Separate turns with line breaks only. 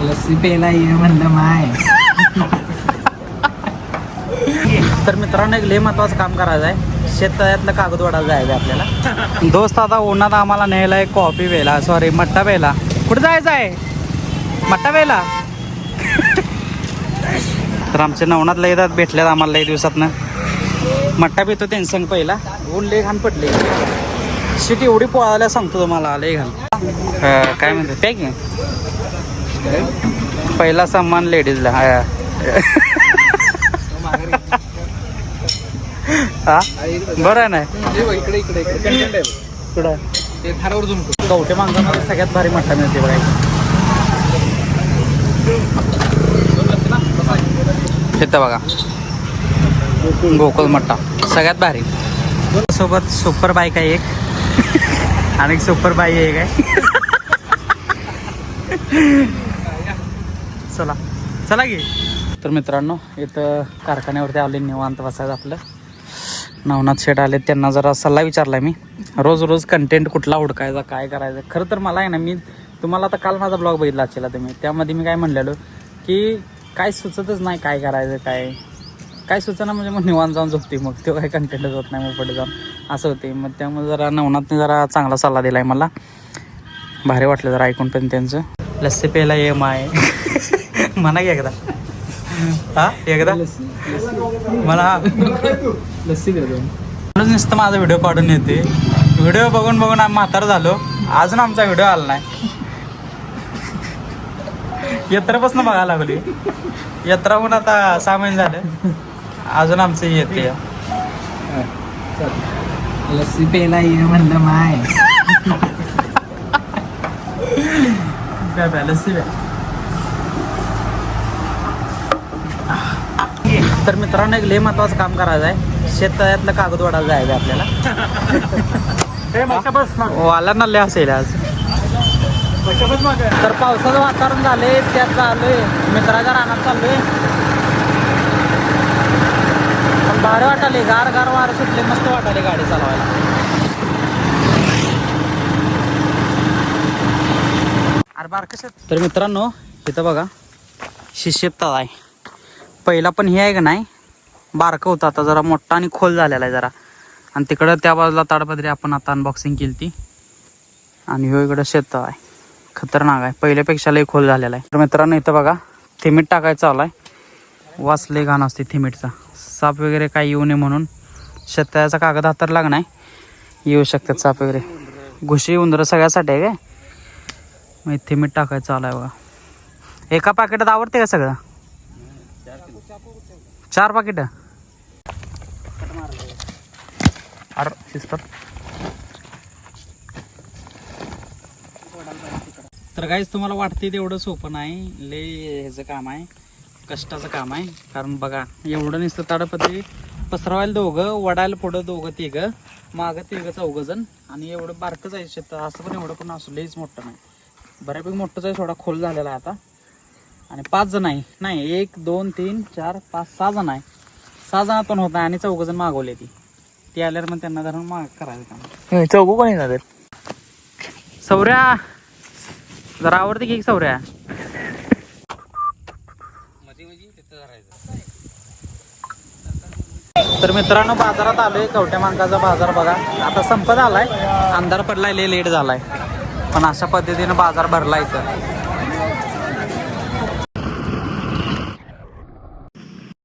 लस्सी प्यायला ये म्हणलं माय.
तर मित्रांनो एक लय महत्वाचं काम करायचं आहे. शेततळ्यातलं कागद वाढायला जायचं आपल्याला. दोस्त आता उन्हात आम्हाला न्यायला आहे कॉफी प्यायला. सॉरी मट्टा प्यायला. कुठं जायचं आहे? मट्टा प्यायला? तर आमचे नवनाथ लय येतात भेटल्यात आम्हाला लय दिवसातनं. मट्टा पितो त्यांचं संग पहिला. ऊन लय घाण पडले शिट एवढी पोळायला सांगतो तुम्हाला लय घाण. काय म्हणते प्या की. पहिला सन्मान लेडीजला. हा. हा? बरं आहे ना?
इकडे इकडे इकडे
कुठं?
ते थारावर झूम
कवठे सगळ्यात भारी मठा मिळते बघा. इथं बघा. गोकुल मठ्ठा सगळ्यात भारी. सोबत सुपर बाईक आहे एक. आणि सुपर बाई आहे. काय चला. चला की. तर मित्रांनो इथं कारखान्यावरती आले निवांत बसायचं आपलं. नवनाथ शेट आले त्यांना जरा सल्ला विचारला मी. रोज रोज कंटेंट कुठला हुडकायचा काय करायचं? खरं तर मला आहे ना मी तुम्हाला आता काल माझा ब्लॉग बघितला असेल तुम्ही. त्यामध्ये मी काय म्हणलेलो की काय सुचतच नाही काय करायचं काय? काय सुचना म्हणजे मग निवांत जाऊन झोपते मग. तो काय कंटेंटच होत नाही मग पुढे जाऊन असं होते. मग त्यामुळे जरा नवनाथने जरा चांगला सल्ला दिला आहे मला. भारी वाटलं जरा ऐकून पण त्यांचं. लस्सी प्यायला एम आय म्हणा की एकदा. हा एकदा? मला
लस्सी
म्हणून नुसतं माझा व्हिडिओ काढून येते. व्हिडिओ बघून बघून आम्ही म्हातार झालो. अजून आमचा व्हिडिओ आला नाही. यात्रापासून बघायला लागली यात्रा होऊन आता सहा महिने झाले. अजून आमचं येते.
लस्सी प्यायला ये म्हणलं माय.
लस्सी प्या. तर मित्रांनो एक लय महत्वाचं काम करायचं आहे. शेततळ्यातलं कागद वाढायला जायचं आपल्याला. वाला नल्ले असेल आज. तर पावसाचं वातावरण झालंय त्यात चाललोय. मित्राच्या रानात चाललोय. पण भारी वाटाले गार गार वार सुटले मस्त वाटाले गाडी चालवायला. अरे बार तर मित्रांनो इथं बघा शिष्यत तळा आहे. पहिला पण हे आहे का नाही? बारकं होतं आता जरा मोठा आणि खोल झालेला आहे जरा. आणि तिकडं त्या बाजूला ताडपदरी आपण आता अनबॉक्सिंग केली ती. आणि ह्यो इकडं शेत आहे. खतरनाक आहे. पहिल्यापेक्षा लई खोल झालेला आहे. तर मित्रांनो इथं बघा थिमीट टाकायचं आला आहे. वास लई घाण असते थिमीटचा साप वगैरे काही येऊ नये म्हणून. शेतकऱ्याचा कागद हातर लागणार येऊ शकतात साप वगैरे. घुशी उंदरं सगळ्यासाठी आहे काय? मग थिमीट टाकायचं चालू आहे बघा. एका पाकिटात आवडते का सगळं? चार पाकिट अर शिस्तात तर काहीच तुम्हाला वाटते तेवढं सोपं नाही लय ह्याचं काम आहे कष्टाचं काम आहे. कारण बघा एवढं नुसतं ताडपत्री पसरवायला दोघं वडायला पुढं दोघं तिघं मागं तिघं चौघं जण. आणि एवढं बारकंच आहे शेत असं पण एवढं पण असू लईच मोठं नाही. बऱ्यापैकी मोठंच आहे थोडा खोल झालेला आहे आता. आणि पाच जण आहे. नाही एक दोन तीन चार पाच सहा जण आहे. सहा जणातून होत नाही आणि चौघ जण मागवले ती. ती आल्यावर मग त्यांना धरून माग करायचं काम.
चौघ कोणी जातात
सौर्या जरा आवडते की सौर्या? तर मित्रांनो बाजारात आलोय. कवट्या मांगाचा बाजार बघा. आता संपत आलाय. अंधार पडलाय लय लेट झालाय. पण अशा पद्धतीनं बाजार भरला इथं.